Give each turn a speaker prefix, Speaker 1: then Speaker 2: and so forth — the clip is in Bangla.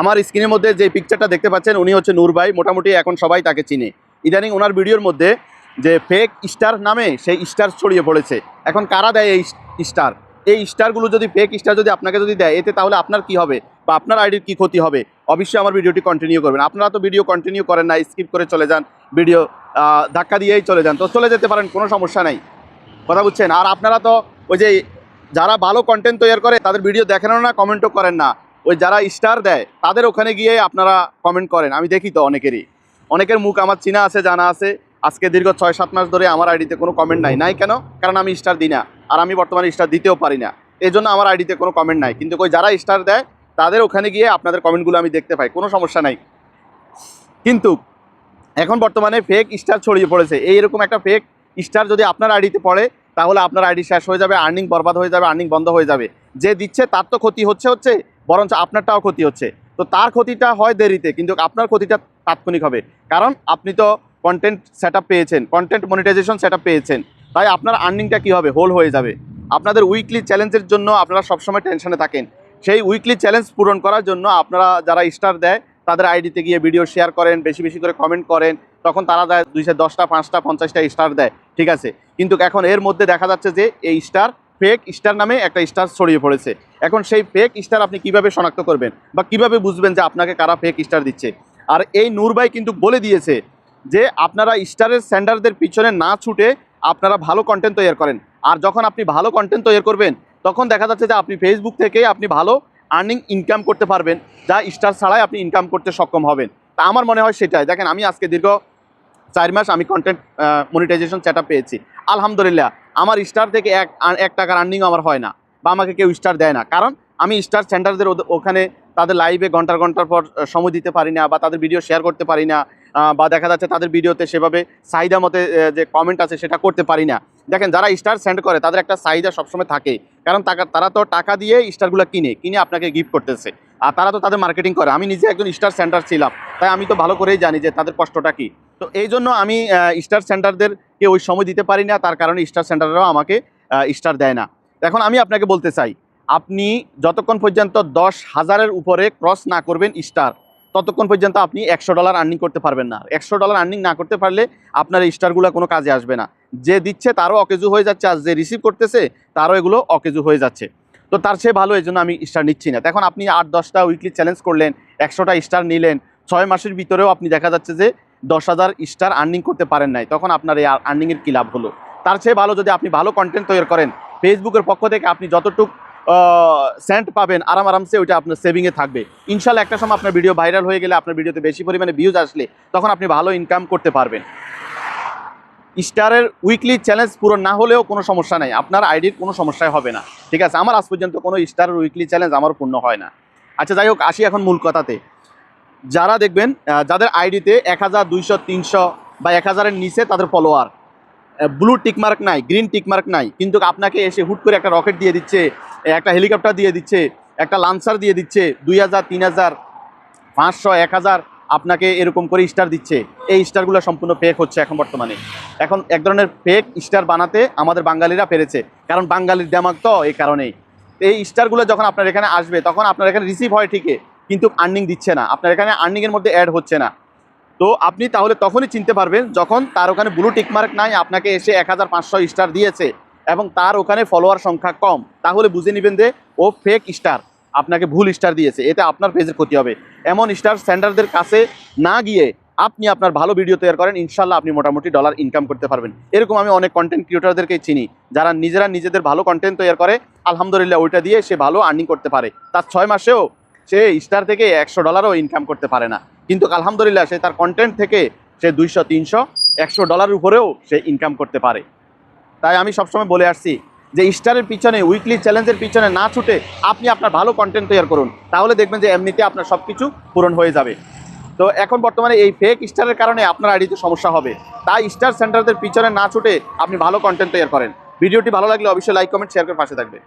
Speaker 1: আমার স্ক্রিনের মধ্যে যে পিকচারটা দেখতে পাচ্ছেন, উনি হচ্ছে নূর ভাই। মোটামুটি এখন সবাই তাকে চিনে। ইদানিং ওনার ভিডিওর মধ্যে যে ফেক স্টার নামে সেই স্টার ছড়িয়ে পড়েছে। এখন কারা দেয় এই স্টার এই স্টারগুলো যদি ফেক স্টার যদি আপনাকে যদি দেয়, এতে তাহলে আপনার কি হবে? বা আপনার আইডির কি ক্ষতি হবে? অবশ্যই আমার ভিডিওটি কন্টিনিউ করবেন। আপনারা তো ভিডিও কন্টিনিউ করেন না স্কিপ করে চলে যান। ভিডিও ধাক্কা দিয়েই চলে যান। তো চলে যেতে পারেন, কোনো সমস্যা নাই। কথা বুঝছেন? আর আপনারা তো ওই যে, যারা ভালো কন্টেন্ট তৈরি করে, তাদের ভিডিও দেখেন না কমেন্টও করেন না। ওই যারা স্টার দেয়, তাদের ওখানে গিয়ে আপনারা কমেন্ট করেন। আমি দেখি তো অনেকেরই। অনেকের মুখ আমার চিনা আছে, জানা আছে। আজকে দীর্ঘ ছয় সাত মাস ধরে আমার আইডিতে কোনো কমেন্ট নাই। নাই কেন? কারণ আমি স্টার দিই না। আর আমি বর্তমানে স্টার দিতেও পারি না। এই জন্য আমার আইডিতে কোনো কমেন্ট নাই। কিন্তু ওই যারা স্টার দেয়, তাদের ওখানে গিয়ে আপনাদের কমেন্টগুলো আমি দেখতে পাই। কোনো সমস্যা নাই। কিন্তু এখন বর্তমানে ফেক স্টার ছড়িয়ে পড়েছে। এইরকম একটা ফেক স্টার যদি আপনার আইডিতে পড়ে, তাহলে আপনার আইডি শেষ হয়ে যাবে আর্নিং বরবাদ হয়ে যাবে আর্নিং বন্ধ হয়ে যাবে। যে দিচ্ছে, তার তো ক্ষতি হচ্ছে হচ্ছে। বরঞ্চ আপনারটাও ক্ষতি হচ্ছে। তো তার ক্ষতিটা হয় দেরিতে, কিন্তু আপনার ক্ষতিটা তাৎক্ষণিক হবে। কারণ আপনি তো কন্টেন্ট সেট পেয়েছেন কন্টেন্ট মনিটাইজেশন সেট পেয়েছেন। তাই আপনার আর্নিংটা কী হবে? হোল হয়ে যাবে। আপনাদের উইকলি চ্যালেঞ্জের জন্য আপনারা সবসময় টেনশনে থাকেন। সেই উইকলি চ্যালেঞ্জ পূরণ করার জন্য আপনারা যারা স্টার দেয়, তাদের আইডিতে গিয়ে ভিডিও শেয়ার করেন, বেশি বেশি করে কমেন্ট করেন। তখন তারা দেয় দুইশো দশটা, পাঁচটা, পঞ্চাশটা স্টার দেয়। ঠিক আছে? কিন্তু এখন এর মধ্যে দেখা যাচ্ছে যে, এই স্টার ফেক স্টার নামে একটা স্টার ছড়িয়ে পড়েছে। এখন সেই ফেক স্টার আপনি কীভাবে শনাক্ত করবেন? বা কীভাবে বুঝবেন যে আপনাকে কারা ফেক স্টার দিচ্ছে? আর এই নূর ভাই কিন্তু বলে দিয়েছে যে, আপনারা স্টারের স্যান্ডারদের পিছনে না ছুটে আপনারা ভালো কন্টেন্ট তৈরি করেন। আর যখন আপনি ভালো কন্টেন্ট তৈরি করবেন, তখন দেখা যাচ্ছে যে আপনি ফেসবুক থেকে আপনি ভালো আর্নিং ইনকাম করতে পারবেন, যা স্টার ছাড়াই আপনি ইনকাম করতে সক্ষম হবেন। তা আমার মনে হয় সেটাই। দেখেন, আমি আজকে দীর্ঘ চার মাস আমি কন্টেন্ট মনিটাইজেশন সেট পেয়েছি। আলহামদুলিল্লাহ, আমার স্টার থেকে এক এক টাকার আর্নিং আমার হয় না বা আমাকে কেউ স্টার দেয় না। কারণ আমি স্টার সেন্টারদের ওখানে তাদের লাইভে ঘণ্টার ঘণ্টার পর সময় দিতে পারি না বা তাদের ভিডিও শেয়ার করতে পারি না বা দেখা যাচ্ছে তাদের ভিডিওতে সেভাবে চাহিদা মতে যে কমেন্ট আছে সেটা করতে পারি না। দেখেন, যারা স্টার সেন্ড করে, তাদের একটা চাহিদা সবসময় থাকে। কারণ তারা তো টাকা দিয়ে স্টারগুলো কিনে কিনে আপনাকে গিফট করতেছে। আর তারা তো তাদের মার্কেটিং করে। আমি নিজে একজন স্টার সেন্টার ছিলাম। তাই আমি তো ভালো করেই জানি যে তাদের কষ্টটা কী। তো এই জন্য আমি স্টার সেন্টারদেরকে ওই সময় দিতে পারি না। তার কারণে স্টার সেন্টাররাও আমাকে স্টার দেয় না। এখন আমি আপনাকে বলতে চাই, আপনি যতক্ষণ পর্যন্ত দশ হাজারের উপরে ক্রস না করবেন স্টার ততক্ষণ পর্যন্ত আপনি একশো ডলার আর্নিং করতে পারবেন না। একশো ডলার আর্নিং না করতে পারলে আপনার এই স্টারগুলো কোনো কাজে আসবে না। যে দিচ্ছে তারও অকেজু হয়ে যাচ্ছে, আর যে রিসিভ করতেছে, তারও এগুলো অকেজু হয়ে যাচ্ছে। তো তার চেয়ে ভালো এই জন্য আমি স্টার নিচ্ছি না। এখন আপনি আট, দশটা উইকলি চ্যালেঞ্জ করলেন, একশোটা স্টার নিলেন, ছয় মাসের ভিতরেও আপনি দেখা যাচ্ছে যে দশ হাজার স্টার আর্নিং করতে পারেন নাই। তখন আপনার এই আর্নিংয়ের কী লাভ হলো? তার চেয়ে ভালো যদি আপনি ভালো কন্টেন্ট তৈরি করেন ফেসবুকের পক্ষ থেকে আপনি যতটুক সেন্ট পাবেন, আরাম আরামসে ওইটা আপনার সেভিংয়ে থাকবে। ইনশাল্লাহ একটা সময় আপনার ভিডিও ভাইরাল হয়ে গেলে, আপনার ভিডিওতে বেশি পরিমাণে ভিউজ আসলে, তখন আপনি ভালো ইনকাম করতে পারবেন। স্টারের উইকলি চ্যালেঞ্জ পূরণ না হলেও কোনো সমস্যা নাই। আপনার আইডির কোনো সমস্যাই হবে না। ঠিক আছে, আমার আজ পর্যন্ত কোনো স্টারের উইকলি চ্যালেঞ্জ আমার পূর্ণ হয় না। আচ্ছা যাই হোক, আসি এখন মূল কথাতে। যারা দেখবেন যাদের আইডিতে এক হাজার দুইশো, তিনশো বা এক হাজারের নিচে তাদের ফলোয়ার ব্লু টিকমার্ক নাই গ্রিন টিকমার্ক নাই। কিন্তু আপনাকে এসে হুট করে একটা রকেট দিয়ে দিচ্ছে, একটা হেলিকপ্টার দিয়ে দিচ্ছে, একটা লান্সার দিয়ে দিচ্ছে, দুই হাজার, তিন হাজার, পাঁচশো, এক হাজার আপনাকে এরকম করে স্টার দিচ্ছে। এই স্টারগুলো সম্পূর্ণ ফেক হচ্ছে এখন বর্তমানে। এখন এক ধরনের ফেক স্টার বানাতে আমাদের বাঙালিরা পেরেছে। কারণ বাঙালির দেমাগ তো এই কারণেই। এই স্টারগুলো যখন আপনার এখানে আসবে, তখন আপনার এখানে রিসিভ হয় ঠিকই, কিন্তু আর্নিং দিচ্ছে না। আপনার এখানে আর্নিংয়ের মধ্যে অ্যাড হচ্ছে না। তো আপনি তাহলে তখনই চিনতে পারবেন, যখন তার ওখানে ব্লু টিকমার্ক নাই, আপনাকে এসে এক হাজার পাঁচশো স্টার দিয়েছে, এবং তার ওখানে ফলোয়ার সংখ্যা কম, তাহলে বুঝে নেবেন যে ও ফেক স্টার আপনাকে ভুল স্টার দিয়েছে, এতে আপনার পেজের ক্ষতি হবে। এমন স্টার সেন্ডারদের কাছে না গিয়ে আপনি আপনার ভালো ভিডিও তৈরি করেন, ইনশাল্লাহ আপনি মোটামুটি ডলার ইনকাম করতে পারবেন। এরকম আমি অনেক কন্টেন্ট ক্রিয়েটারদেরকে চিনি, যারা নিজেরা নিজেদের ভালো কন্টেন্ট তৈরি করে, আলহামদুলিল্লাহ ওইটা দিয়ে সে ভালো আর্নিং করতে পারে। তার ছয় মাসেও সে স্টার থেকে একশো ডলারও ইনকাম করতে পারে না। কিন্তু আলহামদুলিল্লাহ সে তার কন্টেন্ট থেকে সে দুইশো, তিনশো, একশো ডলার উপরেও সে ইনকাম করতে পারে। তাই আমি সবসময় বলে আসছি যে স্টারের পিছনে উইকলি চ্যালেঞ্জের পিছনে না ছুটে আপনি আপনার ভালো কন্টেন্ট তৈরি করুন, তাহলে দেখবেন যে এমনিতে আপনার সব কিছু পূরণ হয়ে যাবে। তো এখন বর্তমানে এই ফেক স্টারের কারণে আপনার আইডিতে সমস্যা হবে। তাই স্টার সেন্টারদের পিছনে না ছুটে আপনি ভালো কন্টেন্ট তৈরি করেন। ভিডিওটি ভালো লাগলে অবশ্যই লাইক কমেন্ট শেয়ার করে পাশে থাকবে।